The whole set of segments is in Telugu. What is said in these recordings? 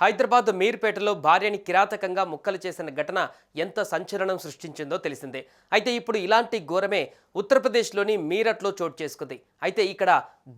హైదరాబాద్ మీర్పేటలో భార్యని కిరాతకంగా ముక్కలు చేసిన ఘటన ఎంత సంచలనం సృష్టించిందో తెలిసిందే. అయితే ఇప్పుడు ఇలాంటి ఘోరమే ఉత్తరప్రదేశ్లోని మీరట్లో చోటు చేసుకుంది. అయితే ఇక్కడ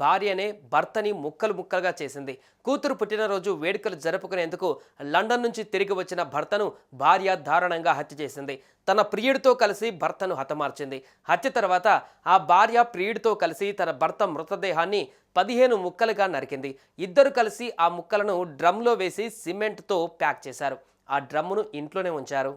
భార్యనే భర్తని ముక్కలు ముక్కలుగా చేసింది. కూతురు పుట్టినరోజు వేడుకలు జరుపుకునేందుకు లండన్ నుంచి తిరిగి వచ్చిన భర్తను భార్య దారుణంగా హత్య చేసింది. తన ప్రియుడితో కలిసి భర్తను హతమార్చింది. హత్య తర్వాత ఆ భార్య ప్రియుడితో కలిసి తన భర్త మృతదేహాన్ని పదిహేను ముక్కలుగా నరికింది. ఇద్దరు కలిసి ఆ ముక్కలను డ్రమ్లో వేసి సిమెంట్తో ప్యాక్ చేశారు. ఆ డ్రమ్మును ఇంట్లోనే ఉంచారు.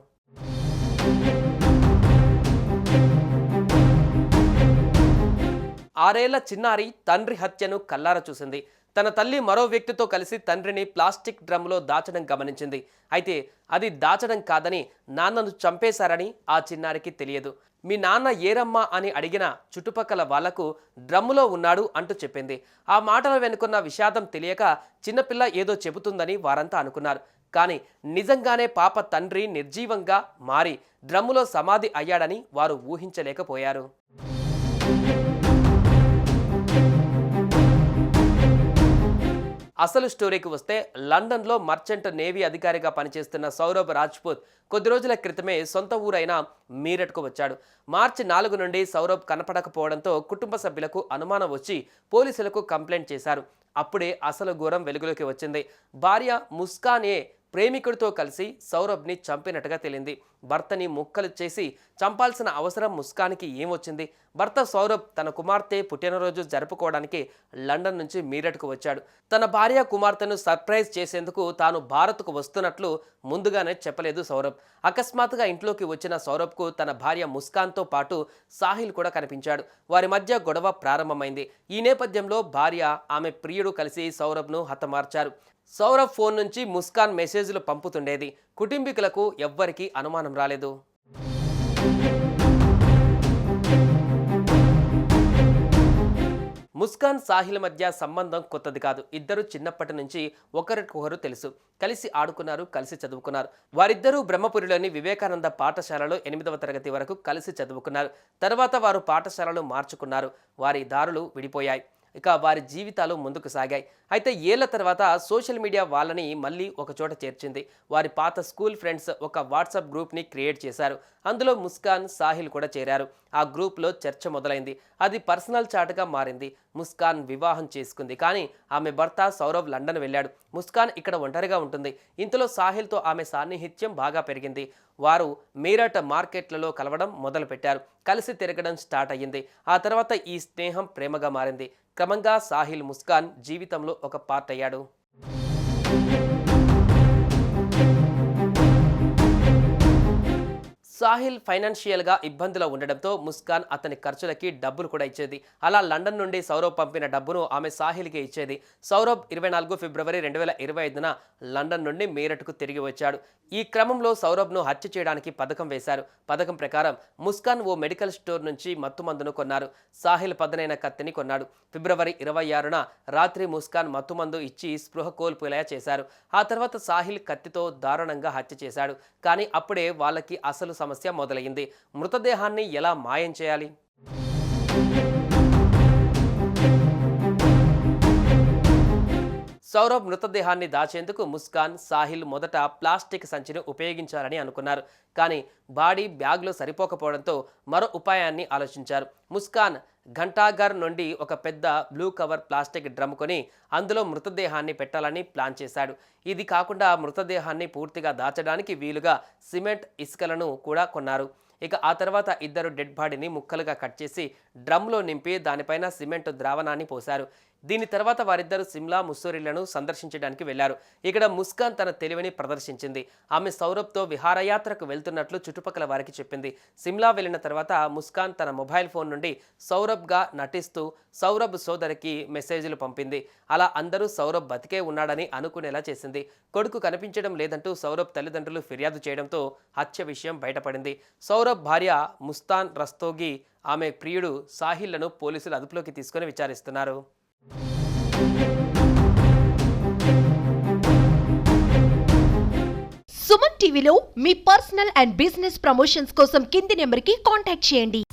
ఆరేళ్ళ చిన్నారి తండ్రి హత్యను కల్లార చూసింది. తన తల్లి మరో వ్యక్తితో కలిసి తండ్రిని ప్లాస్టిక్ డ్రమ్లో దాచడం గమనించింది. అయితే అది దాచడం కాదని నాన్నను చంపేశారని ఆ చిన్నారికి తెలియదు. మీ నాన్న ఏరమ్మా అని అడిగిన చుట్టుపక్కల వాళ్ళకు డ్రమ్ములో ఉన్నాడు అంటూ చెప్పింది. ఆ మాటల వెనుకున్న విషాదం తెలియక చిన్నపిల్ల ఏదో చెబుతుందని వారంతా అనుకున్నారు. కానీ నిజంగానే పాప తండ్రి నిర్జీవంగా మారి డ్రమ్ములో సమాధి అయ్యాడని వారు ఊహించలేకపోయారు. అసలు స్టోరీకి వస్తే లండన్లో మర్చెంట్ నేవీ అధికారిగా పనిచేస్తున్న సౌరభ్ రాజ్పూత్ కొద్ది రోజుల క్రితమే సొంత ఊరైన మీరట్కు వచ్చాడు. మార్చి నాలుగు నుండి సౌరభ్ కనపడకపోవడంతో కుటుంబ సభ్యులకు అనుమానం వచ్చి పోలీసులకు కంప్లైంట్ చేశారు. అప్పుడే అసలు ఘోరం వెలుగులోకి వచ్చింది. భార్య ముస్కానే ప్రేమికుడితో కలిసి సౌరభ్ని చంపినట్టుగా తేలింది. భర్తని ముక్కలు చేసి చంపాల్సిన అవసరం ముస్కాన్కి ఏమొచ్చింది భర్త సౌరభ్ తన కుమార్తె పుట్టినరోజు జరుపుకోవడానికి లండన్ నుంచి మీరట్కు వచ్చాడు. తన భార్య కుమార్తెను సర్ప్రైజ్ చేసేందుకు తాను భారత్కు వస్తున్నట్లు ముందుగానే చెప్పలేదు సౌరభ్. అకస్మాత్తుగా ఇంట్లోకి వచ్చిన సౌరభ్కు తన భార్య ముస్కాన్తో పాటు సాహిల్ కూడా కనిపించాడు. వారి మధ్య గొడవ ప్రారంభమైంది. ఈ నేపథ్యంలో భార్య ఆమె ప్రియుడు కలిసి సౌరభ్ను హతమార్చారు. సౌరభ్ ఫోన్ నుంచి ముస్కాన్ మెసేజ్లు పంపుతుండేది. కుటుంబీకులకు ఎవ్వరికీ అనుమానం రాలేదు. ముస్కాన్ సాహిల్ మధ్య సంబంధం కొత్తది కాదు. ఇద్దరు చిన్నప్పటి నుంచి ఒకరికొకరు తెలుసు. కలిసి ఆడుకున్నారు కలిసి చదువుకున్నారు. వారిద్దరూ బ్రహ్మపురిలోని వివేకానంద పాఠశాలలో ఎనిమిదవ తరగతి వరకు కలిసి చదువుకున్నారు. తర్వాత వారు పాఠశాలలు మార్చుకున్నారు. వారి దారులు విడిపోయాయి. ఇక వారి జీవితాలు ముందుకు సాగాయి. అయితే ఏళ్ళ తర్వాత సోషల్ మీడియా వాళ్ళని మళ్ళీ ఒక చోట చేర్చింది. వారి పాత స్కూల్ ఫ్రెండ్స్ ఒక వాట్సాప్ గ్రూప్ని క్రియేట్ చేశారు. అందులో ముస్కాన్ సాహిల్ కూడా చేరారు. ఆ గ్రూప్లో చర్చ మొదలైంది. అది పర్సనల్ చాట్గా మారింది. ముస్కాన్ వివాహం చేసుకుంది. కానీ ఆమె భర్త సౌరవ్ లండన్ వెళ్ళాడు. ముస్కాన్ ఇక్కడ ఒంటరిగా ఉంటుంది. ఇంతలో సాహిల్తో ఆమె సాన్నిహిత్యం బాగా పెరిగింది. వారు మీరట్ మార్కెట్లలో కలవడం మొదలుపెట్టారు. కలిసి తిరగడం స్టార్ట్ అయ్యింది. ఆ తర్వాత ఈ స్నేహం ప్రేమగా మారింది. క్రమంగా సాహిల్ ముస్కాన్ జీవితంలో ఒక పార్ట్ అయ్యాడు. సాహిల్ ఫైనాన్షియల్గా ఇబ్బందిలో ఉండడంతో ముస్కాన్ అతని ఖర్చులకి డబ్బులు కూడా ఇచ్చేది. అలా లండన్ నుండి సౌరవ్ పంపిన డబ్బును ఆమె సాహిల్కి ఇచ్చేది. సౌరవ్ ఇరవై నాలుగు ఫిబ్రవరి రెండు వేల ఇరవై ఐదున లండన్ నుండి మీరట్కు తిరిగి వచ్చాడు. ఈ క్రమంలో సౌరభ్ను హత్య చేయడానికి పథకం వేశారు. పథకం ప్రకారం ముస్కాన్ ఓ మెడికల్ స్టోర్ నుంచి మత్తుమందును కొన్నారు. సాహిల్ పదనైన కత్తిని కొన్నాడు. ఫిబ్రవరి ఇరవై ఆరున రాత్రి ముస్కాన్ మత్తుమందు ఇచ్చి స్పృహ కోల్పోయేలా చేశారు. ఆ తర్వాత సాహిల్ కత్తితో దారుణంగా హత్య చేశాడు. కానీ అప్పుడే వాళ్ళకి అసలు సమస్య సమస్య మొదలైంది. మృతదేహాన్ని ఎలా మాయం చేయాలి? సౌరభ్ మృతదేహాన్ని దాచేందుకు ముస్కాన్ సాహిల్ మొదట ప్లాస్టిక్ సంచిని ఉపయోగించాలని అనుకున్నారు. కానీ బాడీ బ్యాగ్లో సరిపోకపోవడంతో మరో ఉపాయాన్ని ఆలోచించారు. ముస్కాన్ ఘంటాఘర్ నుండి ఒక పెద్ద బ్లూ కవర్ ప్లాస్టిక్ డ్రమ్ కొని అందులో మృతదేహాన్ని పెట్టాలని ప్లాన్ చేశాడు. ఇది కాకుండా మృతదేహాన్ని పూర్తిగా దాచడానికి వీలుగా సిమెంట్ ఇసుకలను కూడా కొన్నారు. ఇక ఆ తర్వాత ఇద్దరు డెడ్ బాడీని ముక్కలుగా కట్ చేసి డ్రమ్లో నింపి దానిపైన సిమెంట్ ద్రావణాన్ని పోశారు. దీని తర్వాత వారిద్దరు సిమ్లా ముస్సోరిలను సందర్శించడానికి వెళ్ళారు ఇక్కడ ముస్కాన్ తన తెలివిని ప్రదర్శించింది. ఆమె సౌరభ్తో విహారయాత్రకు వెళ్తున్నట్లు చుట్టుపక్కల వారికి చెప్పింది. సిమ్లా వెళ్ళిన తర్వాత ముస్కాన్ తన మొబైల్ ఫోన్ నుండి సౌరభ్గా నటిస్తూ సౌరభ్ సోదరికి మెసేజ్లు పంపింది. అలా అందరూ సౌరభ్ బతికే ఉన్నాడని అనుకునేలా చేసింది. కొడుకు కనిపించడం లేదంటూ సౌరభ్ తల్లిదండ్రులు ఫిర్యాదు చేయడంతో హత్య విషయం బయటపడింది. సౌరభ్ భార్య ముస్తాన్ రస్తోగి ఆమె ప్రియుడు సాహిల్లను పోలీసులు అదుపులోకి తీసుకుని విచారిస్తున్నారు. సుమన్ టీవీలో మీ పర్సనల్ అండ్ బిజినెస్ ప్రమోషన్స్ కోసం కింది నెంబర్కి కాంటాక్ట్ చేయండి.